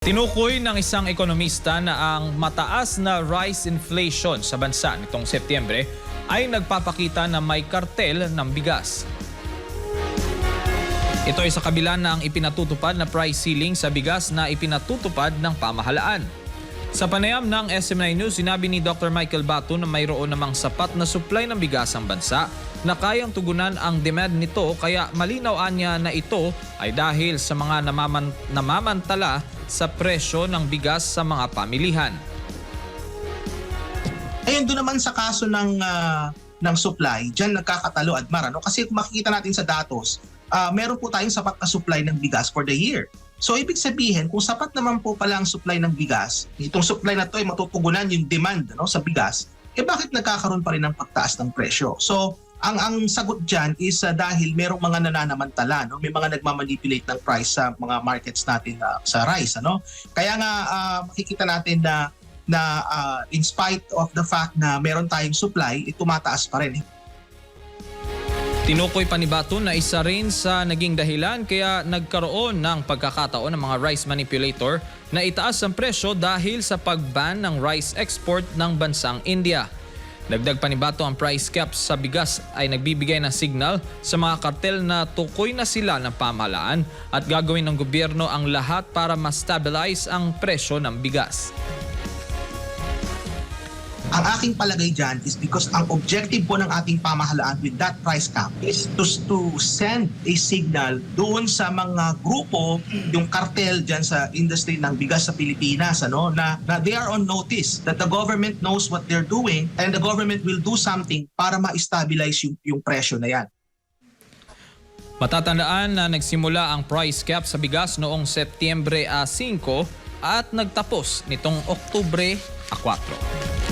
Tinukoy ng isang ekonomista na ang mataas na rice inflation sa bansa nitong Setyembre ay nagpapakita na may kartel ng bigas. Ito ay sa kabila ng ipinatutupad na price ceiling sa bigas na ipinatutupad ng pamahalaan. Sa panayam ng SM9 News, sinabi ni Dr. Michael Bato na mayroon namang sapat na supply ng bigas ang bansa na kayang tugunan ang demand nito kaya malinaw niya na ito ay dahil sa mga namaman- namamantala sa presyo ng bigas sa mga pamilihan. Ayun, doon naman sa kaso ng ah, ng supply, diyan nagkakatalo Admar, ano? Kasi kung makikita natin sa datos, ah, meron po tayong sapat na supply ng bigas for the year. So ibig sabihin, kung sapat naman po pala ang supply ng bigas, itong supply na to ay matutugunan yung demand no, sa bigas, eh bakit nagkakaroon pa rin ng pagtaas ng presyo? So ang ang sagot diyan is ah, dahil merong mga nananamantala, no? May mga nagmamanipulate ng price sa mga markets natin ah, sa rice, ano? Kaya nga ah, makikita natin na na ah, in spite of the fact na meron tayong supply, eh, tumataas pa rin. Tinukoy pa ni Bato na isa rin sa naging dahilan kaya nagkaroon ng pagkakataon ng mga rice manipulator na itaas ang presyo dahil sa pagban ng rice export ng bansang India. Dagdag pa ni Bato ang price caps sa bigas ay nagbibigay ng signal sa mga kartel na tukoy na sila ng pamahalaan at gagawin ng gobyerno ang lahat para ma-stabilize ang presyo ng bigas. Ang aking palagay dyan is because ang objective po ng ating pamahalaan with that price cap is to, to send a signal doon sa mga grupo, yung cartel dyan sa industry ng bigas sa Pilipinas, ano, na, na they are on notice that the government knows what they're doing and the government will do something para ma-stabilize yung, yung presyo na yan. Matatandaan na nagsimula ang price cap sa bigas noong Setyembre a 5 at nagtapos nitong Oktubre a 4.